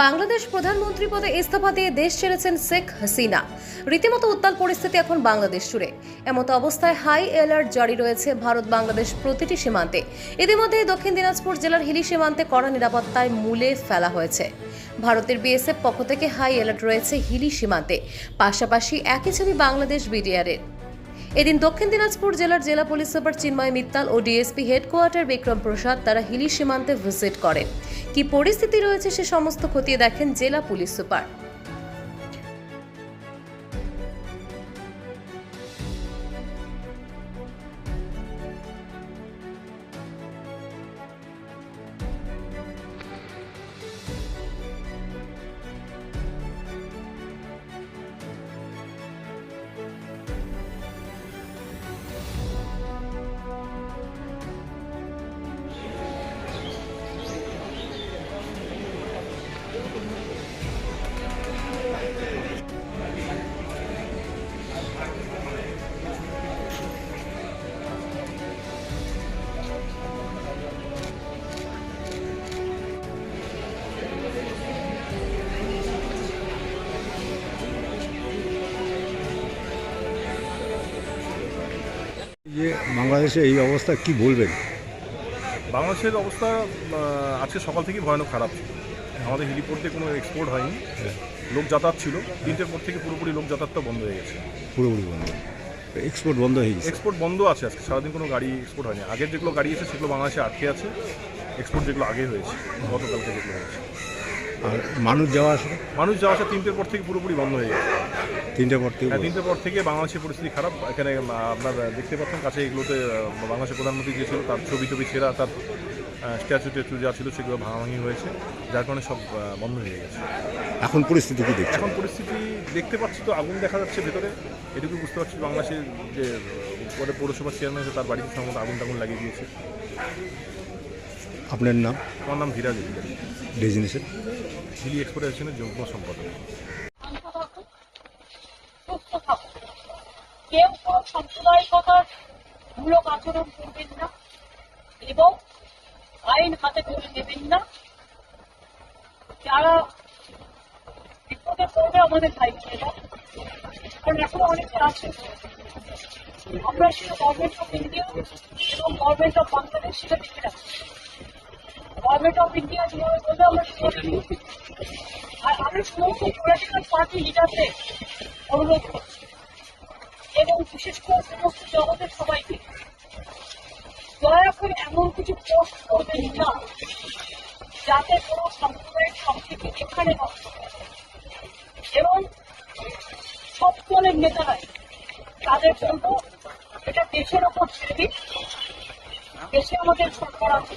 বাংলাদেশ প্রধানমন্ত্রী পদে ইস্তফা দিয়ে দেশ ছেড়েছেন শেখ হাসিনা। রীতিমতো উত্তাল পরিস্থিতি এখন বাংলাদেশ জুড়ে। এমত অবস্থায় হাই অ্যালার্ট জারি রয়েছে ভারত বাংলাদেশ প্রতিটি সীমান্তে। ইতিমধ্যে দক্ষিণ দিনাজপুর জেলার হিলি সীমান্তে কড়া নিরাপত্তায় মূলে ফেলা হয়েছে। ভারতের বিএসএফ পক্ষ থেকে হাই অ্যালার্ট রয়েছে হিলি সীমান্তে। পাশাপাশি একই ছবি বাংলাদেশ বিডিআরের। এদিন দক্ষিণ দিনাজপুর জেলার জেলা পুলিশ সুপার চিন্ময় মিত্তাল ও ডিএসপি হেডকোয়ার্টার বিক্রম প্রসাদ তারা হিলি সীমান্তে ভিজিট করেন। কি পরিস্থিতি রয়েছে সে সমস্ত খতিয়ে দেখেন জেলা পুলিশ সুপার। যে বাংলাদেশে এই অবস্থা কি বলবেন? বাংলাদেশের অবস্থা আজকে সকাল থেকেই ভয়ানক খারাপ ছিল। আমাদের হেলিপোর্ট কোনো এক্সপোর্ট হয়নি। লোক যাতায়াত ছিল। তিনটের পর থেকে পুরোপুরি লোক যাতায়াতটা বন্ধ হয়ে গেছে। পুরোপুরি বন্ধ। এক্সপোর্ট বন্ধ হয়ে গেছে। এক্সপোর্ট বন্ধ আছে আজকে। সারাদিন কোনো গাড়ি এক্সপোর্ট হয়নি। আগের যেগুলো গাড়ি আছে সেগুলো বাংলাদেশে আটকে আছে। এক্সপোর্ট যেগুলো আগে হয়েছে গতকালকে যেগুলো হয়েছে। আর মানুষ যাওয়া আসা? মানুষ যাওয়া আসা তিনটের পর থেকে পুরোপুরি বন্ধ হয়ে গেছে। তিনটে পর থেকে হ্যাঁ তিনটের পর থেকে বাংলাদেশের পরিস্থিতি খারাপ। এখানে আপনার দেখতে পাচ্ছেন কাছে এগুলোতে বাংলাদেশের প্রধানমন্ত্রী যে ছিল তার ছবি টবি ছেঁড়া তার স্ট্যাচু ট্যাচু যা ছিল সেগুলো ভাঙাভাঙি হয়েছে যার কারণে সব বন্ধ হয়ে গেছে। এখন পরিস্থিতি কি দেখছেন? এখন পরিস্থিতি দেখতে পাচ্ছি তো আগুন দেখা যাচ্ছে ভেতরে। এটুকু বুঝতে পারছি বাংলাদেশের যে পরে পৌরসভার চেয়ারম্যান তার বাড়িতে সম্ভবত আগুন টাগুন লাগিয়ে দিয়েছে। আপনার নাম? আমার নাম ধীরাজ ডেজিনেশন? হিলি এক্সপোর্টেশনের যুগ্ম সম্পাদক। কেউ কোনো সাম্প্রদায়িকতার মূলক আচরণ করবেন না এবং আইন হাতে তুলে নেবেন না। যারা বিপদে পড়বে আমাদের ভাই বোনেরা কারণ এখনও অনেকে আছে। আমরা সেটা গভর্নমেন্ট অফ ইন্ডিয়া এবং গভর্নমেন্ট অফ বাংলাদেশ, সেটা দেখে রাখছি। গভর্নমেন্ট অফ ইন্ডিয়া যেভাবে বলবে আমরা আর আমি সমস্ত পলিটিক্যাল পার্টি লিডারদের অনুরোধ। এবং বিশেষ করে সমস্ত জগতের সবাইকে। দয়া করে এমন কিছু পোস্ট করবেন না, যাতে কোনো সাম্প্রদায়িক সম্প্রীতি এখানে নষ্ট এবং সব দলের নেতারাই তাদের বলব এটা দেশের ওপর ছেড়ে দিন। দেশে আমাদের সরকার আছে।